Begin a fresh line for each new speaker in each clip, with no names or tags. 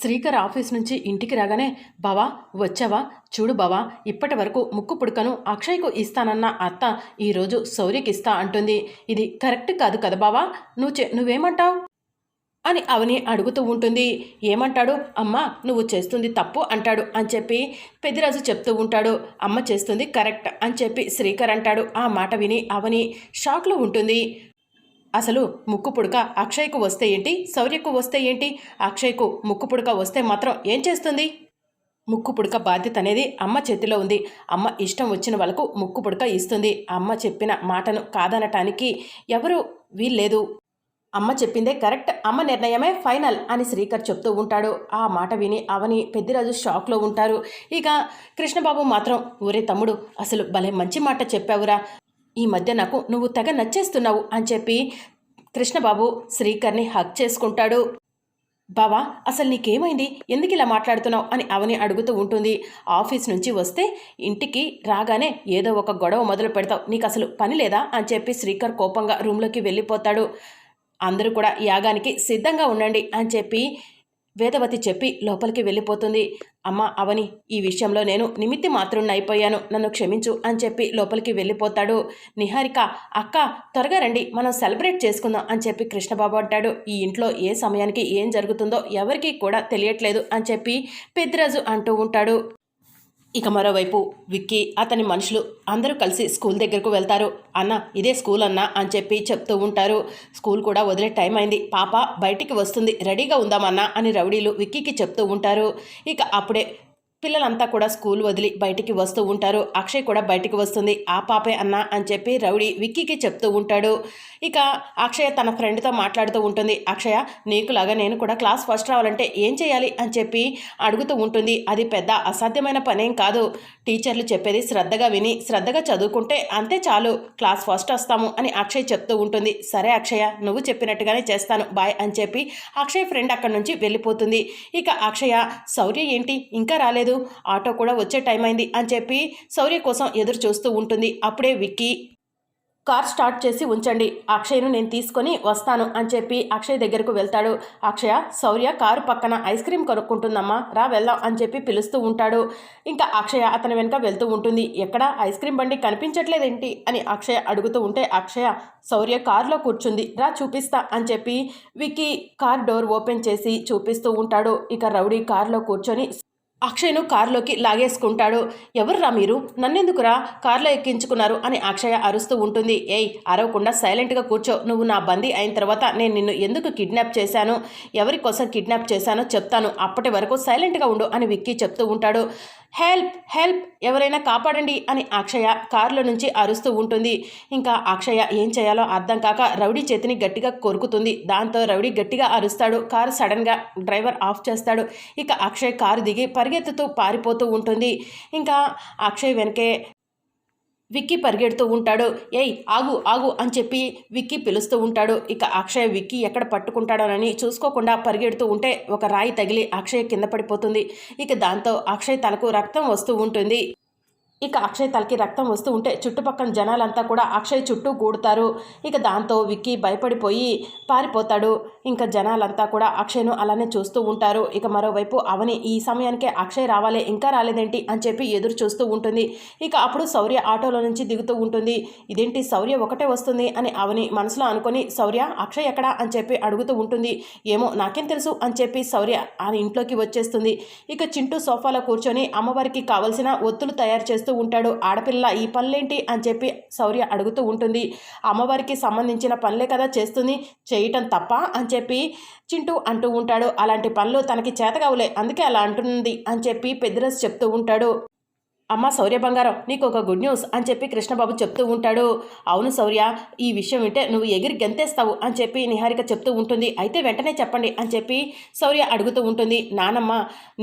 Srikar office నుంచి ఇంటికి రాగానే బావా వచ్చావా? చూడు బావా ఇప్పటి వరకు ముక్కు పుడకను అక్షయ్కు ఇస్తానన్న అత్త ఈరోజు శౌర్యకి ఇస్తా అంటుంది. ఇది కరెక్ట్ కాదు కదా బావా? నువ్వు చె నువ్వేమంటావు? అని అవని అడుగుతూ ఉంటుంది. ఏమంటాడు? అమ్మ నువ్వు చేస్తుంది తప్పు అంటాడు. అని చెప్పి పెదిరాజు చెప్తూ ఉంటాడు. అమ్మ చేస్తుంది కరెక్ట్ అని చెప్పి శ్రీకర్ అంటాడు. ఆ మాట విని అవని షాక్లో ఉంటుంది. అసలు ముక్కు పుడక అక్షయ్కు వస్తే ఏంటి? శౌర్యకు వస్తే ఏంటి? అక్షయ్కు ముక్కు పుడక వస్తే మాత్రం ఏం చేస్తుంది? ముక్కు పుడక బాధ్యత అనేది అమ్మ చేతిలో ఉంది. అమ్మ ఇష్టం వచ్చిన వాళ్ళకు ముక్కు పుడక ఇస్తుంది. అమ్మ చెప్పిన మాటను కాదనటానికి ఎవరు వీల్లేదు. అమ్మ చెప్పిందే కరెక్ట్. అమ్మ నిర్ణయమే ఫైనల్ అని శ్రీకర్ చెప్తూ ఉంటాడు. ఆ మాట విని అవని పెద్దిరాజు షాక్లో ఉంటారు. ఇక కృష్ణబాబు మాత్రం ఊరే తమ్ముడు అసలు భలే మంచి మాట చెప్పావురా. ఈ మధ్య నాకు నువ్వు తెగ నచ్చేస్తున్నావు అని చెప్పి కృష్ణబాబు శ్రీకర్ని హక్ చేసుకుంటాడు. బావా అసలు నీకేమైంది? ఎందుకు ఇలా మాట్లాడుతున్నావు? అని అవని అడుగుతూ ఉంటుంది. ఆఫీస్ నుంచి వస్తే ఇంటికి రాగానే ఏదో ఒక గొడవ మొదలు పెడతావు. నీకు అసలు పని లేదా? అని చెప్పి శ్రీకర్ కోపంగా రూమ్లోకి వెళ్ళిపోతాడు. అందరూ కూడా యాగానికి సిద్ధంగా ఉండండి అని చెప్పి వేదవతి చెప్పి లోపలికి వెళ్ళిపోతుంది. అమ్మ అవని ఈ విషయంలో నేను నిమిత్తి మాత్రం అయిపోయాను. నన్ను క్షమించు అని చెప్పి లోపలికి వెళ్ళిపోతాడు. నిహారిక అక్క త్వరగా రండి మనం సెలబ్రేట్ చేసుకుందాం అని చెప్పి కృష్ణబాబు అంటాడు. ఈ ఇంట్లో ఏ సమయానికి ఏం జరుగుతుందో ఎవరికీ కూడా తెలియట్లేదు అని చెప్పి పెద్దిరాజు అంటూ ఉంటాడు. ఇక మరోవైపు విక్కీ అతని మనుషులు అందరూ కలిసి స్కూల్ దగ్గరకు వెళ్తారు. అన్న ఇదే స్కూల్ అన్న అని చెప్పి చెప్తూ ఉంటారు. స్కూల్ కూడా వదిలే టైం అయింది. పాప బయటికి వస్తుంది. రెడీగా ఉందామన్నా అని రౌడీలు విక్కీకి చెప్తూ ఉంటారు. ఇక అప్పుడే పిల్లలంతా కూడా స్కూల్ వదిలి బయటికి వస్తూ ఉంటారు. అక్షయ్ కూడా బయటికి వస్తుంది. ఆ పాపే అన్న అని చెప్పి రౌడీ విక్కీకి చెప్తూ ఉంటాడు. ఇక అక్షయ తన ఫ్రెండ్తో మాట్లాడుతూ ఉంటుంది. అక్షయ నీకులాగా నేను కూడా క్లాస్ ఫస్ట్ రావాలంటే ఏం చేయాలి? అని చెప్పి అడుగుతూ ఉంటుంది. అది పెద్ద అసాధ్యమైన పనేం కాదు. టీచర్లు చెప్పేది శ్రద్ధగా విని శ్రద్ధగా చదువుకుంటే అంతే చాలు. క్లాస్ ఫస్ట్ వస్తాము అని అక్షయ్ చెప్తూ ఉంటుంది. సరే అక్షయ నువ్వు చెప్పినట్టుగానే చేస్తాను. బాయ్ అని చెప్పి అక్షయ్ ఫ్రెండ్ అక్కడి నుంచి వెళ్ళిపోతుంది. ఇక అక్షయ శౌర్య ఏంటి? ఇంకా రాలేదు. ఆటో కూడా వచ్చే టైం అయింది అని చెప్పి శౌర్య కోసం ఎదురు చూస్తూ ఉంటుంది. అప్పుడే విక్కీ కార్ స్టార్ట్ చేసి ఉంచండి అక్షయ్ను నేను తీసుకొని వస్తాను అని చెప్పి అక్షయ్ దగ్గరకు వెళ్తాడు. అక్షయ శౌర్య కారు పక్కన ఐస్ క్రీమ్ కొనుక్కుంటుందమ్మా రా వెళ్దాం అని చెప్పి పిలుస్తూ ఉంటాడు. ఇంకా అక్షయ అతని వెనుక వెళ్తూ ఉంటుంది. ఎక్కడ? ఐస్ క్రీమ్ బండి కనిపించట్లేదేంటి? అని అక్షయ అడుగుతూ ఉంటే అక్షయ శౌర్య కారులో కూర్చుంది. రా చూపిస్తా అని చెప్పి విక్కీ కార్ డోర్ ఓపెన్ చేసి చూపిస్తూ ఉంటాడు. ఇక రౌడీ కారులో కూర్చొని అక్షయ్ను కారులోకి లాగేసుకుంటాడు. ఎవర్రా మీరు? నన్నెందుకురా? కారులో ఎక్కించుకున్నారు అని అక్షయ అరుస్తూ ఉంటుంది. ఏయ్ అరవకుండా సైలెంట్గా కూర్చో. నువ్వు నా బందీ అయిన తర్వాత నేను నిన్ను ఎందుకు కిడ్నాప్ చేశాను? ఎవరి కోసం కిడ్నాప్ చేశానో చెప్తాను. అప్పటి వరకు సైలెంట్గా ఉండు అని విక్కీ చెప్తూ ఉంటాడు. హెల్ప్ హెల్ప్ ఎవరైనా కాపాడండి అని అక్షయ కారులో నుంచి అరుస్తూ ఉంటుంది. ఇంకా అక్షయ ఏం చేయాలో అర్థం కాక రౌడీ చేతిని గట్టిగా కొరుకుతుంది. దాంతో రౌడీ గట్టిగా అరుస్తాడు. కారు సడన్గా డ్రైవర్ ఆఫ్ చేస్తాడు. ఇక అక్షయ్ కారు దిగి పరిగెత్తుతూ పారిపోతూ ఉంటుంది. ఇంకా అక్షయ్ వెనకే విక్కీ పరిగెడుతూ ఉంటాడు. ఏయ్ ఆగు ఆగు అని చెప్పి విక్కీ పిలుస్తూ ఉంటాడు. ఇక అక్షయ్ విక్కీ ఎక్కడ పట్టుకుంటాడోనని చూసుకోకుండా పరిగెడుతూ ఉంటే ఒక రాయి తగిలి అక్షయ్ కింద పడిపోతుంది. ఇక దాంతో అక్షయ్ తలకు రక్తం వస్తూ ఉంటుంది. ఇక అక్షయ్ తలకి రక్తం వస్తూ ఉంటే చుట్టుపక్కల జనాలంతా కూడా అక్షయ్ చుట్టూ కూడుతారు ఇక దాంతో విక్కీ భయపడిపోయి పారిపోతాడు. ఇంకా జనాలంతా కూడా అక్షయ్ను అలానే చూస్తూ ఉంటారు. ఇక మరోవైపు అవని ఈ సమయానికే అక్షయ్ రావాలి ఇంకా రాలేదేంటి అని చెప్పి ఎదురు చూస్తూ ఉంటుంది. ఇక అప్పుడు శౌర్య ఆటోలో నుంచి దిగుతూ ఉంటుంది. ఇదేంటి శౌర్య ఒకటే వస్తుంది అని అవని మనసులో అనుకొని శౌర్య అక్షయ్ ఎక్కడా అని చెప్పి అడుగుతూ ఉంటుంది. ఏమో నాకేం తెలుసు అని చెప్పి శౌర్య ఆ ఇంట్లోకి వచ్చేస్తుంది. ఇక చింటూ సోఫాలో కూర్చొని అమ్మవారికి కావలసిన ఒత్తులు తయారు చేస్తూ ఉంటాడు. ఆడపిల్ల ఈ పనులేంటి? అని చెప్పి శౌర్య అడుగుతూ ఉంటుంది. అమ్మవారికి సంబంధించిన పనులే కదా చేస్తుంది చేయటం తప్ప అని చెప్పి చింటూ అంటూ ఉంటాడు. అలాంటి పనులు తనకి చేతగావులే అందుకే అలా అంటుంది అని చెప్పి పెద్దరస్ చెప్తూ ఉంటాడు. అమ్మ శౌర్య బంగారం నీకు ఒక గుడ్ న్యూస్ అని చెప్పి కృష్ణబాబు చెప్తూ ఉంటాడు. అవును శౌర్య ఈ విషయం వింటే నువ్వు ఎగిరి గెంతేస్తావు అని చెప్పి నిహారిక చెప్తూ ఉంటుంది. అయితే వెంటనే చెప్పండి అని చెప్పి శౌర్య అడుగుతూ ఉంటుంది. నానమ్మ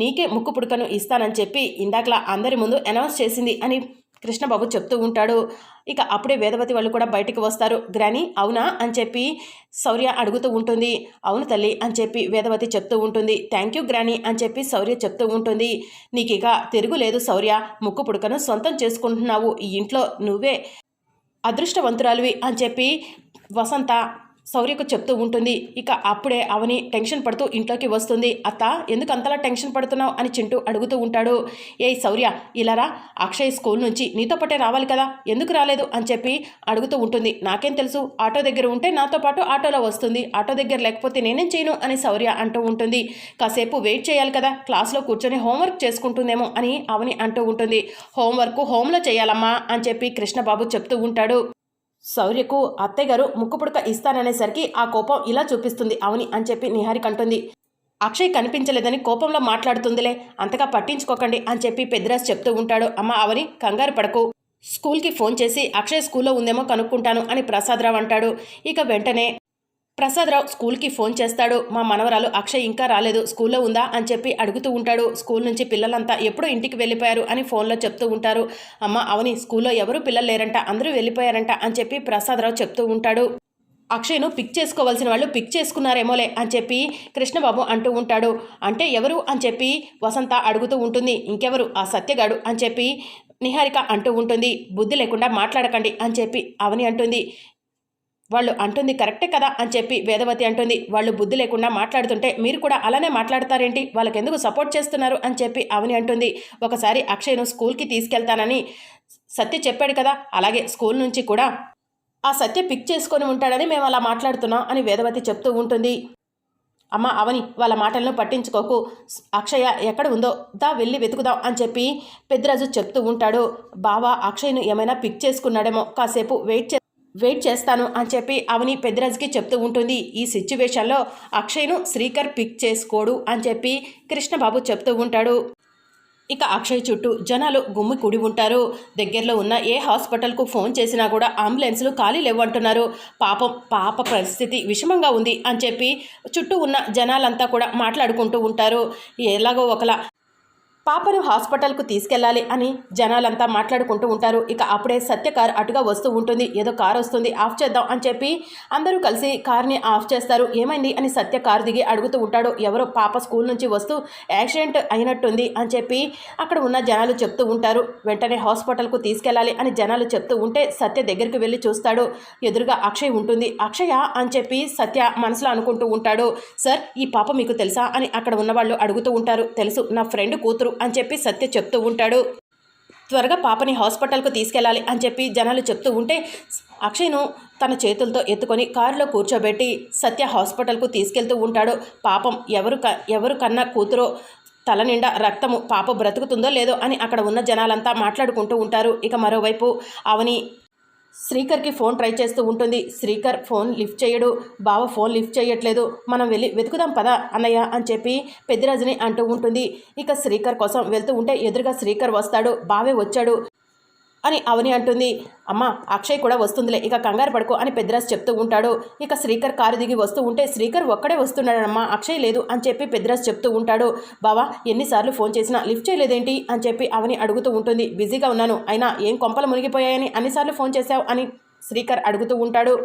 నీకే ముక్కు పుడకను ఇస్తానని చెప్పి ఇందాకలా అందరి ముందు అనౌన్స్ చేసింది అని కృష్ణబాబు చెప్తూ ఉంటాడు. ఇక అప్పుడే వేదవతి వాళ్ళు కూడా బయటికి వస్తారు. గ్రాని అవునా? అని చెప్పి శౌర్య అడుగుతూ ఉంటుంది. అవును తల్లి అని చెప్పి వేదవతి చెప్తూ ఉంటుంది. థ్యాంక్ యూ గ్రాని అని చెప్పి శౌర్య చెప్తూ ఉంటుంది. నీకు ఇక తిరుగులేదు శౌర్య. ముక్కు పుడకను సొంతం చేసుకుంటున్నావు. ఈ ఇంట్లో నువ్వే అదృష్టవంతురాలివి అని చెప్పి వసంత శౌర్యకు చెప్తూ ఉంటుంది ఇక అప్పుడే అవని టెన్షన్ పడుతూ ఇంట్లోకి వస్తుంది. అత్త ఎందుకు అంతలా టెన్షన్ పడుతున్నావు? అని చింటూ అడుగుతూ ఉంటాడు. ఏ శౌర్య ఇలారా అక్షయ్ స్కూల్ నుంచి నీతో పాటే రావాలి కదా? ఎందుకు రాలేదు? అని చెప్పి అడుగుతూ ఉంటుంది. నాకేం తెలుసు? ఆటో దగ్గర ఉంటే నాతో పాటు ఆటోలో వస్తుంది. ఆటో దగ్గర లేకపోతే నేనేం చేయను? అని శౌర్య అంటూ ఉంటుంది. కాసేపు వెయిట్ చేయాలి కదా? క్లాస్లో కూర్చొని హోంవర్క్ చేసుకుంటుందేమో అని అవని అంటూ ఉంటుంది. హోంవర్క్ హోంలో చేయాలమ్మా అని చెప్పి కృష్ణబాబు చెప్తూ ఉంటాడు. శౌర్యకు అత్తయ్యగారు ముక్కుపుడక ముక్కు పుడక ఇస్తాననేసరికి ఆ కోపం ఇలా చూపిస్తుంది. అవని అని చెప్పి నిహారిక అంటుంది అక్షయ్ కనిపించలేదని కోపంలో మాట్లాడుతుందిలే అంతగా పట్టించుకోకండి అని చెప్పి పెద్దరాజు చెప్తూ ఉంటాడు. అమ్మ అవని కంగారు పడకు. స్కూల్కి ఫోన్ చేసి అక్షయ్ స్కూల్లో ఉందేమో కనుక్కుంటాను అని ప్రసాదరావు అంటాడు. ఇక వెంటనే ప్రసాదరావు స్కూల్కి ఫోన్ చేస్తాడు. మా మనవరాలు అక్షయ్ ఇంకా రాలేదు. స్కూల్లో ఉందా? అని చెప్పి అడుగుతూ ఉంటాడు. స్కూల్ నుంచి పిల్లలంతా ఎప్పుడో ఇంటికి వెళ్ళిపోయారు? అని ఫోన్లో చెప్తూ ఉంటారు. అమ్మ అవని స్కూల్లో ఎవరు పిల్లలు లేరంట? అందరూ వెళ్ళిపోయారంట అని చెప్పి ప్రసాదరావు చెప్తూ ఉంటాడు. అక్షయ్ను పిక్ చేసుకోవాల్సిన వాళ్ళు పిక్ చేసుకున్నారేమోలే అని చెప్పి కృష్ణబాబు అంటూ ఉంటాడు. అంటే ఎవరు? అని చెప్పి వసంత అడుగుతూ ఉంటుంది. ఇంకెవరు? ఆ సత్యగాడు అని చెప్పి నిహారిక అంటూ ఉంటుంది. బుద్ధి లేకుండా మాట్లాడకండి అని చెప్పి అవని అంటుంది. వాళ్ళు అంటుంది కరెక్టే కదా అని చెప్పి వేదవతి అంటుంది. వాళ్ళు బుద్ధి లేకుండా మాట్లాడుతుంటే మీరు కూడా అలానే మాట్లాడతారేంటి? వాళ్ళకి ఎందుకు సపోర్ట్ చేస్తున్నారు అని చెప్పి అవని అంటుంది. ఒకసారి అక్షయ్ను స్కూల్కి తీసుకెళ్తానని సత్య చెప్పాడు కదా అలాగే స్కూల్ నుంచి కూడా ఆ సత్య పిక్ చేసుకొని ఉంటాడని మేము అలా మాట్లాడుతున్నాం అని వేదవతి చెప్తూ ఉంటుంది. అమ్మ అవని వాళ్ళ మాటలను పట్టించుకోకు. అక్షయ ఎక్కడ ఉందో దా వెళ్ళి వెతుకుదాం అని చెప్పి పెద్దరాజు చెప్తూ ఉంటాడు. బావా అక్షయ్ను ఏమైనా పిక్ చేసుకున్నాడేమో. కాసేపు వెయిట్ చే వెయిట్ చేస్తాను అని చెప్పి అవని పెద్దరాజుకి చెప్తూ ఉంటుంది. ఈ సిచ్యువేషన్లో అక్షయ్ను శ్రీకర్ పిక్ చేసుకోడు అని చెప్పి కృష్ణబాబు చెప్తూ ఉంటాడు. ఇక అక్షయ్ చుట్టూ జనాలు గుమ్మి కూడి ఉంటారు. దగ్గరలో ఉన్న ఏ హాస్పిటల్కు ఫోన్ చేసినా కూడా అంబులెన్స్లు ఖాళీ లేవంటున్నారు పాపం పాప పరిస్థితి విషమంగా ఉంది అని చెప్పి చుట్టూ ఉన్న జనాలంతా కూడా మాట్లాడుకుంటూ ఉంటారు. ఎలాగో ఒకలా పాపను హాస్పిటల్కు తీసుకెళ్ళాలి అని జనాలంతా మాట్లాడుకుంటూ ఉంటారు. ఇక అప్పుడే సత్య కార్ అటుగా వస్తూ ఉంటుంది. ఏదో కార్ వస్తుంది ఆఫ్ చేద్దాం అని చెప్పి అందరూ కలిసి కార్ని ఆఫ్ చేస్తారు. ఏమైంది అని సత్య కారు దిగి అడుగుతూ ఉంటాడు. ఎవరో పాప స్కూల్ నుంచి వస్తూ యాక్సిడెంట్ అయినట్టుంది అని చెప్పి అక్కడ ఉన్న జనాలు చెప్తూ ఉంటారు. వెంటనే హాస్పిటల్కు తీసుకెళ్ళాలి అని జనాలు చెప్తూ ఉంటే సత్య దగ్గరికి వెళ్ళి చూస్తాడు. ఎదురుగా అక్షయ్ ఉంటుంది. అక్షయ అని చెప్పి సత్య మనసులో అనుకుంటూ ఉంటాడు. సార్ ఈ పాప మీకు తెలుసా? అని అక్కడ ఉన్న వాళ్ళు అడుగుతూ ఉంటారు. తెలుసు. నా ఫ్రెండ్ కూతురు అని చెప్పి సత్య చెప్తూ ఉంటాడు. త్వరగా పాపని హాస్పిటల్కు తీసుకెళ్ళాలి అని చెప్పి జనాలు చెప్తూ ఉంటే అక్షయ్ను తన చేతులతో ఎత్తుకొని కారులో కూర్చోబెట్టి సత్య హాస్పిటల్కు తీసుకెళ్తూ ఉంటాడు. పాపం ఎవరు క ఎవరు కన్నా కూతురో తల నిండా రక్తము పాప బ్రతుకుతుందో లేదో అని అక్కడ ఉన్న జనాలంతా మాట్లాడుకుంటూ ఉంటారు. ఇక మరోవైపు అవని శ్రీకర్కి ఫోన్ ట్రై చేస్తూ ఉంటుంది. శ్రీకర్ ఫోన్ లిఫ్ట్ చేయడు. బావ ఫోన్ లిఫ్ట్ చేయట్లేదు. మనం వెళ్ళి వెతుకుదాం పదా అన్నయ్య అని చెప్పి పెద్దిరాజుని అంటూ ఉంటుంది. ఇక శ్రీకర్ కోసం వెళ్తూ ఉంటే ఎదురుగా శ్రీకర్ వస్తాడు. బావే వచ్చాడు. అని అవని అంటుంది. అమ్మ అక్షయ్ కూడా వస్తుందిలే ఇక కంగారు పడుకో అని పెద్దరాజు చెప్తూ ఉంటాడు. ఇక శ్రీకర్ కారు దిగి వస్తూ ఉంటే శ్రీకర్ ఒక్కడే వస్తున్నాడమ్మా అక్షయ్ లేదు అని చెప్పి పెద్దరాజు చెప్తూ ఉంటాడు. బావా ఎన్నిసార్లు ఫోన్ చేసినా లిఫ్ట్ చేయలేదేంటి అని చెప్పి అవని అడుగుతూ ఉంటుంది. బిజీగా ఉన్నాను అయినా ఏం కొంపలు మునిగిపోయాయని అన్నిసార్లు ఫోన్ చేశావు అని శ్రీకర్ అడుగుతూ ఉంటాడు.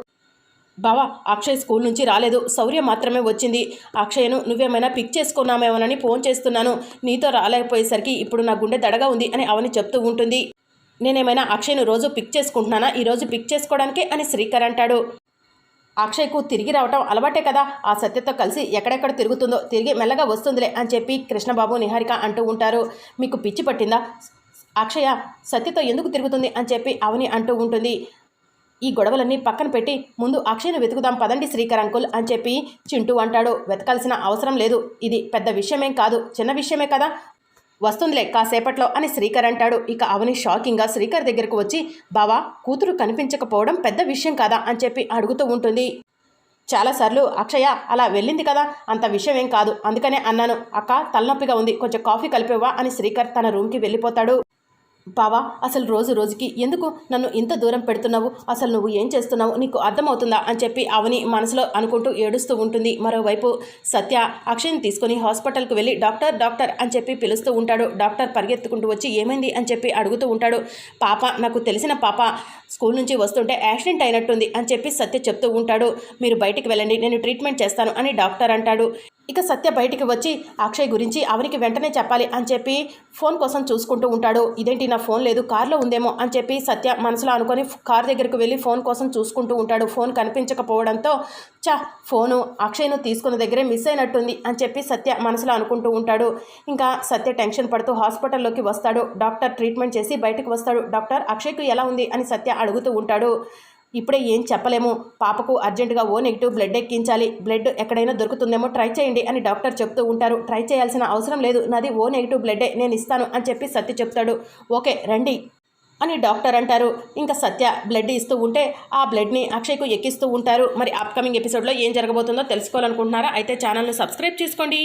బావా అక్షయ్ స్కూల్ నుంచి రాలేదు శౌర్య మాత్రమే వచ్చింది. అక్షయ్ను నువ్వేమైనా పిక్ చేసుకున్నామేమోనని ఫోన్ చేస్తున్నాను నీతో రాలేకపోయేసరికి ఇప్పుడు నా గుండె దడగా ఉంది అని అవని చెప్తూ ఉంటుంది. నేనేమైనా అక్షయ్ను రోజు పిక్ చేసుకుంటున్నానా? ఈరోజు పిక్ చేసుకోవడానికే అని శ్రీకర్ అంటాడు. అక్షయ్కు తిరిగి రావటం అలవాటే కదా. ఆ సత్యతో కలిసి ఎక్కడెక్కడ తిరుగుతుందో తిరిగి మెల్లగా వస్తుందిలే అని చెప్పి కృష్ణబాబు నిహారిక అంటూ ఉంటారు. మీకు పిచ్చి పట్టిందా? అక్షయ సత్యతో ఎందుకు తిరుగుతుంది అని చెప్పి అవని అంటూ ఉంటుంది. ఈ గొడవలన్నీ పక్కన పెట్టి ముందు అక్షయ్ను వెతుకుదాం పదండి శ్రీకర్ అంకుల్ అని చెప్పి చింటూ అంటాడు. వెతకాల్సిన అవసరం లేదు. ఇది పెద్ద విషయమేం కాదు. చిన్న విషయమే కదా. వస్తుందిలే కాసేపట్లో అని శ్రీకర్ అంటాడు. ఇక అవని షాకింగ్గా శ్రీకర్ దగ్గరకు వచ్చి బావా కూతురు కనిపించకపోవడం పెద్ద విషయం కాదా? అని చెప్పి అడుగుతూ ఉంటుంది. చాలాసార్లు అక్షయ అలా వెళ్ళింది కదా అంత విషయం ఏం కాదు. అందుకనే అన్నాను. అక్క తలనొప్పిగా ఉంది. కొంచెం కాఫీ కలిపేవా అని శ్రీకర్ తన రూమ్కి వెళ్ళిపోతాడు. బావా అసలు రోజు రోజుకి ఎందుకు నన్ను ఇంత దూరం పెడుతున్నావు? అసలు నువ్వు ఏం చేస్తున్నావు? నీకు అర్థమవుతుందా? అని చెప్పి అవని మనసులో అనుకుంటూ ఏడుస్తూ ఉంటుంది. మరోవైపు సత్య అక్షయ్ని తీసుకొని హాస్పిటల్కి వెళ్ళి డాక్టర్ డాక్టర్ అని చెప్పి పిలుస్తూ ఉంటాడు. డాక్టర్ పరిగెత్తుకుంటూ వచ్చి ఏమైంది? అని చెప్పి అడుగుతూ ఉంటాడు. పాప నాకు తెలిసిన పాప స్కూల్ నుంచి వస్తుంటే యాక్సిడెంట్ అయినట్టుంది అని చెప్పి సత్య చెప్తూ ఉంటాడు. మీరు బయటికి వెళ్ళండి నేను ట్రీట్మెంట్ చేస్తాను అని డాక్టర్ అంటాడు. ఇక సత్య బయటికి వచ్చి అక్షయ్ గురించి అవనికి వెంటనే చెప్పాలి అని చెప్పి ఫోన్ కోసం చూసుకుంటూ ఉంటాడు. ఇదేంటి నా ఫోన్ లేదు కార్లో ఉందేమో అని చెప్పి సత్య మనసులో అనుకొని కార్ దగ్గరకు వెళ్ళి ఫోన్ కోసం చూసుకుంటూ ఉంటాడు. ఫోన్ కనిపించకపోవడంతో చా ఫోను అక్షయ్ను తీసుకున్న దగ్గరే మిస్ అయినట్టుంది అని చెప్పి సత్య మనసులో అనుకుంటూ ఉంటాడు. ఇంకా సత్య టెన్షన్ పడుతూ హాస్పిటల్లోకి వస్తాడు. డాక్టర్ ట్రీట్మెంట్ చేసి బయటకు వస్తాడు. డాక్టర్ అక్షయ్కు ఎలా ఉంది? అని సత్య అడుగుతూ ఉంటాడు. ఇప్పుడే ఏం చెప్పలేము. పాపకు అర్జెంటుగా ఓ నెగిటివ్ బ్లడ్ ఎక్కించాలి. బ్లడ్ ఎక్కడైనా దొరుకుతుందేమో ట్రై చేయండి అని డాక్టర్ చెప్తూ ఉంటారు. ట్రై చేయాల్సిన అవసరం లేదు. నాది ఓ నెగిటివ్ బ్లడ్డే నేను ఇస్తాను అని చెప్పి సత్య చెప్తాడు. ఓకే రండి అని డాక్టర్ అంటారు. ఇంకా సత్య బ్లడ్ ఇస్తూ ఉంటే ఆ బ్లడ్ని అక్షయ్కు ఎక్కిస్తూ ఉంటారు. మరి అప్కమింగ్ ఎపిసోడ్లో ఏం జరగబోతుందో తెలుసుకోవాలనుకుంటున్నారా? అయితే ఛానల్ని సబ్స్క్రైబ్ చేసుకోండి.